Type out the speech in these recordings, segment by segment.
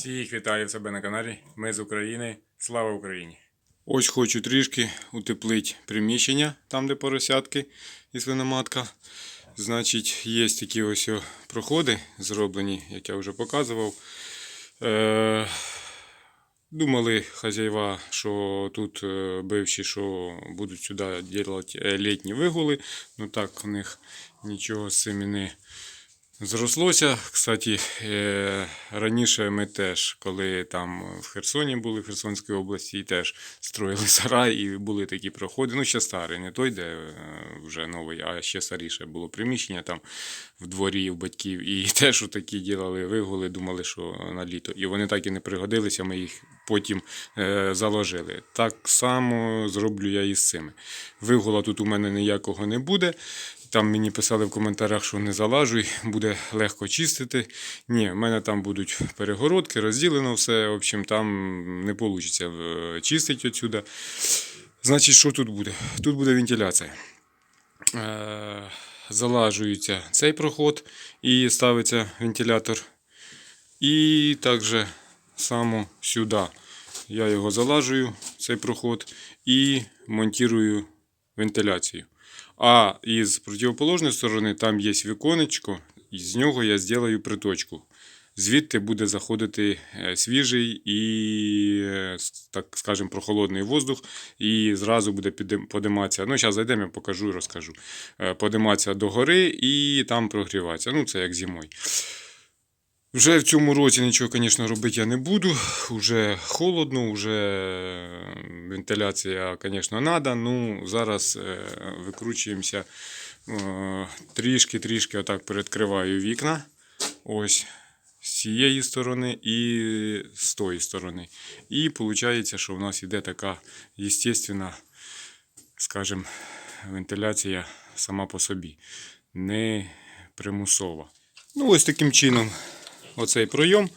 Всіх вітаю в себе на каналі. Ми з України. Слава Україні! Ось хочу трішки утеплити приміщення, там де поросятки і свиноматка. Значить, є такі ось проходи зроблені, як я вже показував. Е- Думали хазяїва, що тут е, бивші, що будуть сюди робити літні вигули. Ну так, у них нічого з цим не зрослося. Кстати, е, раніше ми теж, коли там в Херсоні були, в Херсонській області, і теж строїли сарай, і були такі проходи. Ну, ще старий, не той, де е, вже новий, а ще старіше було приміщення там в дворі у батьків. І теж такі ділали вигули, думали, що на літо. І вони так і не пригодилися, ми їх потім е, заложили. Так само зроблю я і з цими. Вигула тут у мене ніякого не буде. Там мені писали в коментарях, що не залажуй, буде легко чистити. Ні, в мене там будуть перегородки, розділено все. В общем, там не вийде чистити отсюда. Значить, що тут буде? Тут буде вентиляція. Е, залажується цей проход і ставиться вентилятор. І також само сюди. Я його залажую, цей проход, і монтую вентиляцію. А із противоположної сторони там є віконечко, і з нього я зроблю приточку. Звідти буде заходити е, свіжий і, е, так скажемо, прохолодний воздух, і зразу буде подиматися. Ну, зараз зайдемо, я покажу і розкажу. Е, Подиматися до гори і там прогріватися. Ну, це як зимою. Вже в цьому році нічого, звісно, робити я не буду. Уже холодно, вже вентиляція, звісно, треба. Ну, зараз е, викручуємося е, трішки-трішки отак передкриваю вікна. Ось з цієї сторони і з тої сторони. І виходить, що в нас іде така естественна, скажімо, вентиляція сама по собі, не примусова. Ну, ось таким чином оцей пройом,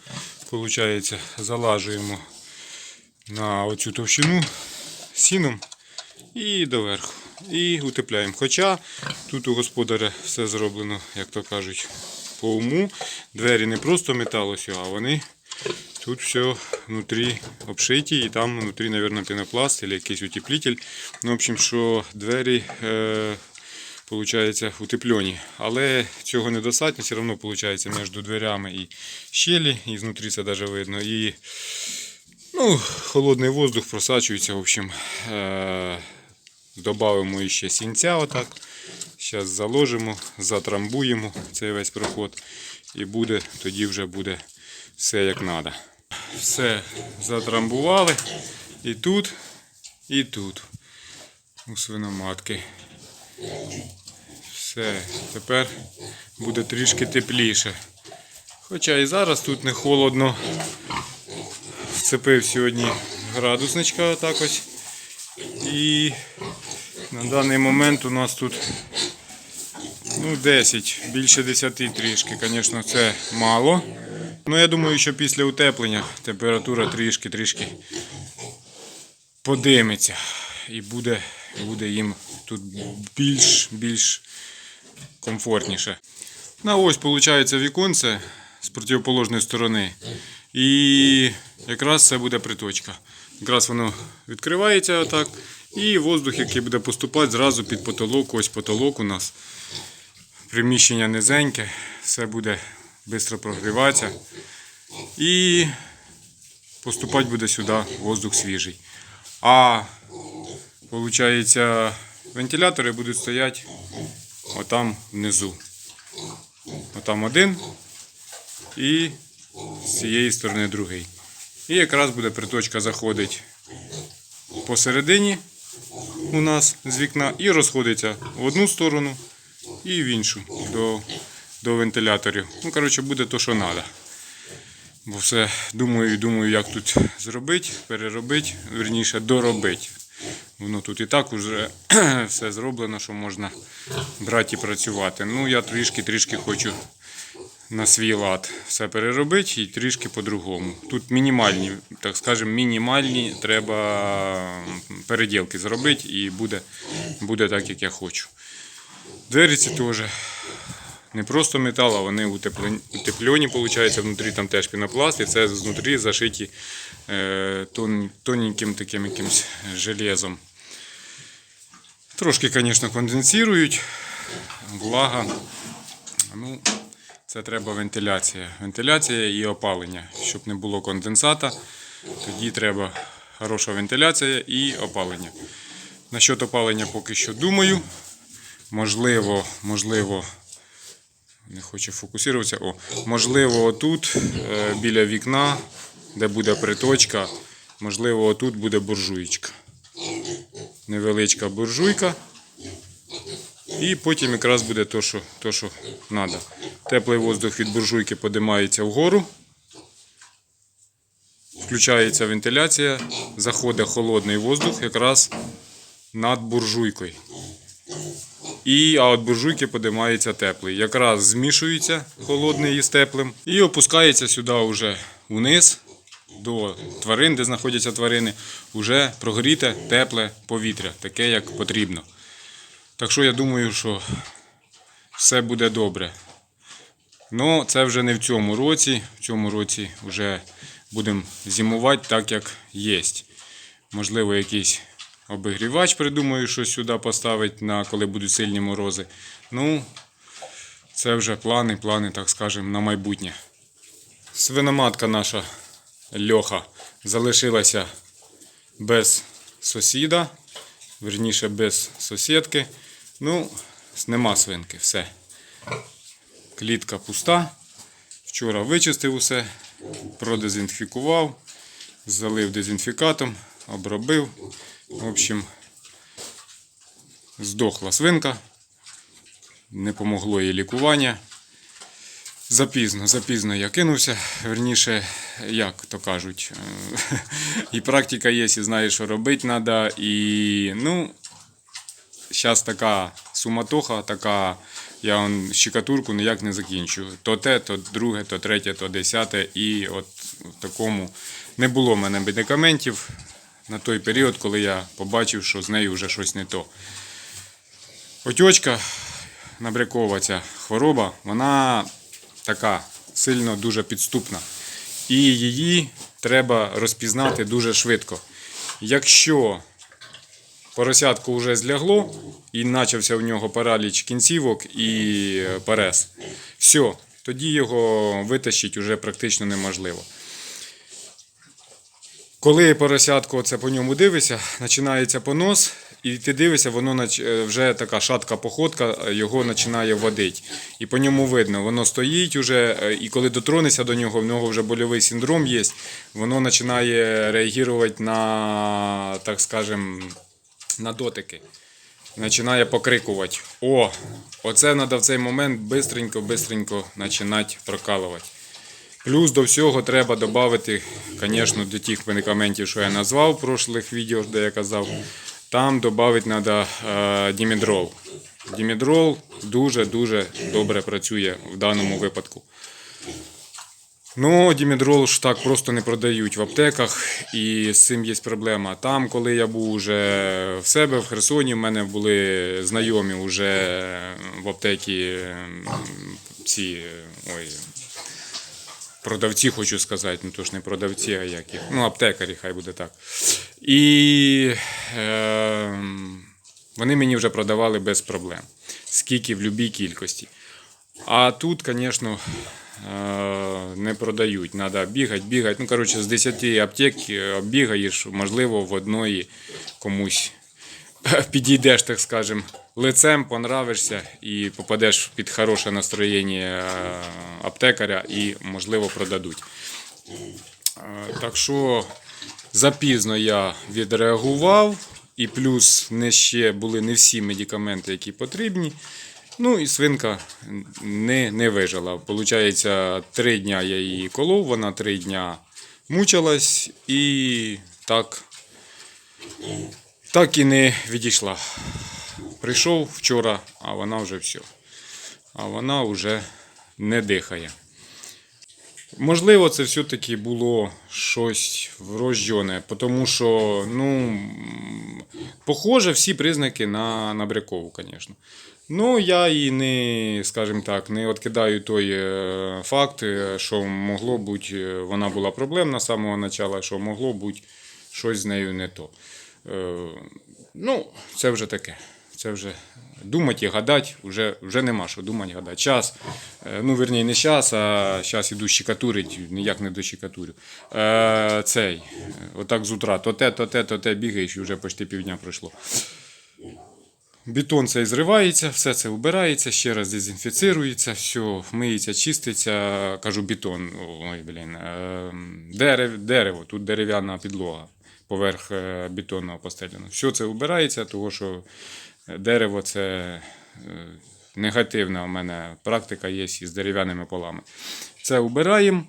виходить, залажуємо на оцю товщину сіном і доверху. І утепляємо. Хоча тут у господаря все зроблено, як то кажуть, по уму. Двері не просто метал ось, а вони тут все внутрі обшиті, і там внутрі, мабуть, пінопласт або якийсь утеплитель. Ну, в общем, що двері. Е- Получається утеплені. Але цього недостатньо, все одно виходить між дверями і щелі, і знутрі це навіть видно. І ну, холодний воздух просачується. В общем, е- додаємо ще сінця. Отак. Зараз заложимо, затрамбуємо цей весь проход. І буде, тоді вже буде все як треба. Все затрамбували. І тут, і тут. У свиноматки. Все, тепер буде трішки тепліше. Хоча і зараз тут не холодно. Вцепив сьогодні градусничка отак ось. І на даний момент у нас тут ну, 10, більше 10 трішки. Звісно, це мало. Ну, я думаю, що після утеплення температура трішки-трішки подиметься. І буде, буде їм тут більш, більш комфортніше. На ось виходить віконце з противоположної сторони. І якраз це буде приточка. Якраз воно відкривається отак. І воздух, який буде поступати зразу під потолок. Ось потолок у нас. Приміщення низеньке, все буде швидко прогріватися. І поступати буде сюди воздух свіжий. А виходить, вентилятори будуть стояти отам внизу. Отам один і з цієї сторони другий. І якраз буде приточка заходить посередині у нас з вікна і розходиться в одну сторону і в іншу до, до вентиляторів. Ну, коротше, буде то, що треба. Бо все думаю, думаю, як тут зробити, переробити, верніше доробити. Воно тут і так уже все зроблено, що можна брати і працювати. Ну, я трішки-трішки хочу на свій лад все переробити і трішки по-другому. Тут мінімальні, так скажемо, мінімальні треба переділки зробити і буде, буде так, як я хочу. Двері ці теж не просто метал, а вони утеплені, утеплені виходить, внутрі там теж пінопласт, і це знутрі зашиті е, тон, тоненьким таким якимсь железом. Трошки, звісно, конденсують, влага. Ну, це треба вентиляція. Вентиляція і опалення. Щоб не було конденсата, тоді треба хороша вентиляція і опалення. Насчет опалення поки що думаю. Можливо, можливо, не хочу фокусуватися. О, можливо, отут, е, біля вікна, де буде приточка, можливо, отут буде буржуєчка. Невеличка буржуйка. І потім якраз буде то, що, то, що треба. Теплий воздух від буржуйки подимається вгору. Включається вентиляція, заходить холодний воздух якраз над буржуйкою. І а от буржуйки подимається теплий. Якраз змішується холодний із теплим і опускається сюди вже вниз до тварин, де знаходяться тварини, вже прогріте тепле повітря, таке як потрібно. Так що я думаю, що все буде добре. Ну, це вже не в цьому році. В цьому році вже будемо зимувати так, як є. Можливо, якийсь обігрівач придумаю, що сюди поставити, на коли будуть сильні морози. Ну, це вже плани, плани, так скажемо, на майбутнє. Свиноматка наша Льоха залишилася без сусіда, верніше без сусідки. Ну, нема свинки, все. Клітка пуста. Вчора вичистив усе, продезінфікував, залив дезінфікатом, обробив. В общем, здохла свинка. Не помогло їй лікування. Запізно, запізно я кинувся. Верніше, як то кажуть, е, і практика є, і знаєш, що робити треба. І ну, зараз така суматоха, така, я вон щекатурку ніяк не закінчу. То те, то друге, то третє, то десяте. І от в такому не було в мене медикаментів на той період, коли я побачив, що з нею вже щось не то. Отьочка, набрякова ця хвороба, вона така сильно дуже підступна. І її треба розпізнати дуже швидко. Якщо поросятко вже злягло і почався в нього параліч кінцівок і парез, все, тоді його витащити вже практично неможливо. Коли поросятко це по ньому дивишся, починається понос, і ти дивишся, воно е, вже така шатка походка, е, його починає водити. І по ньому видно, воно стоїть уже, е, і коли дотронешся до нього, в нього вже больовий синдром є, воно починає реагувати на, так скажем, на дотики. Починає покрикувати. О, оце треба в цей момент бистренько, бистренько починати прокалувати. Плюс до всього треба додати, звісно, до тих медикаментів, що я назвав в прошлих відео, де я казав, там додати треба е, дімедрол. Дімедрол дуже-дуже добре працює в даному випадку. Ну, дімедрол ж так просто не продають в аптеках, і з цим є проблема. Там, коли я був уже в себе в Херсоні, в мене були знайомі вже в аптекі ці ой, продавці, хочу сказати, ну то ж не продавці, а як їх. Ну, аптекарі, хай буде так. І е, вони мені вже продавали без проблем. Скільки в будь-якій кількості. А тут, звісно, е, не продають. Треба бігати, бігати. Ну, коротше, з 10 аптек е, бігаєш, можливо, в одної комусь підійдеш, так скажем, лицем, понравишся і попадеш під хороше настроєння е, аптекаря і, можливо, продадуть. Е, Так що запізно я відреагував, і плюс не ще були не всі медикаменти, які потрібні. Ну і свинка не, не вижила. Получається, три дня я її колов, вона три дня мучилась і так, так і не відійшла. Прийшов вчора, а вона вже все. А вона вже не дихає. Можливо, це все-таки було щось врождене, тому що, ну, похоже, всі признаки на набрякову, звісно. Ну, я і не, скажімо так, не відкидаю той е, факт, е, що могло бути, е, вона була проблемна з самого початку, що могло бути щось з нею не то. Е, ну, це вже таке. Це вже думати і гадати, вже, вже нема що думати, гадати. Час, е, ну, верні, не час, а зараз іду щекатурить, ніяк не дощекатурю. Е, цей, отак з утра, то те, то те, то те бігаєш, і вже почти півдня пройшло. Бетон цей зривається, все це убирається, ще раз дезінфіцирується, все миється, чиститься. Кажу бетон, ой, блін, е, дерев, дерево, тут дерев'яна підлога поверх е, бетонного постеляного. Все це убирається, тому що дерево це е, негативна у мене практика є із дерев'яними полами. Це убираємо.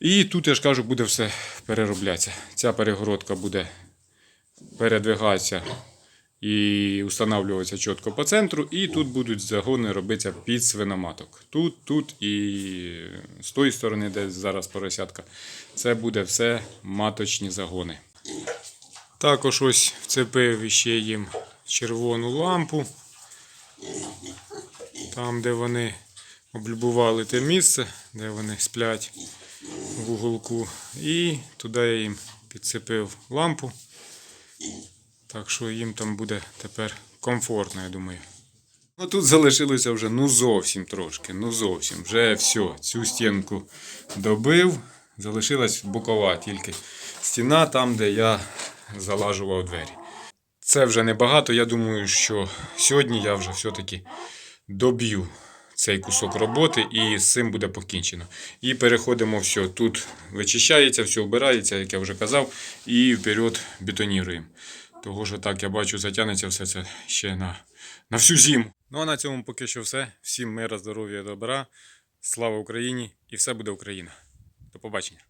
І тут, я ж кажу, буде все перероблятися. Ця перегородка буде передвигатися і встановлюватися чітко по центру, і тут будуть загони робитися під свиноматок. Тут, тут і з тої сторони, де зараз поросятка, це буде все маточні загони. Також ось вцепив ще їм червону лампу, там, де вони облюбували те місце, де вони сплять в уголку. І туди я їм підцепив лампу. Так що їм там буде тепер комфортно, я думаю. Ну тут залишилося вже ну зовсім трошки, ну зовсім. Вже все, цю стінку добив. Залишилась бокова тільки стіна там, де я залажував двері. Це вже небагато. Я думаю, що сьогодні я вже все-таки доб'ю цей кусок роботи і з цим буде покінчено. І переходимо все. Тут вичищається, все вбирається, як я вже казав, і вперед бетоніруємо. Того що так, я бачу, затягнеться все це ще на, на всю зиму. Ну а на цьому поки що все. Всім мира, здоров'я, добра. Слава Україні! І все буде Україна. Побачення.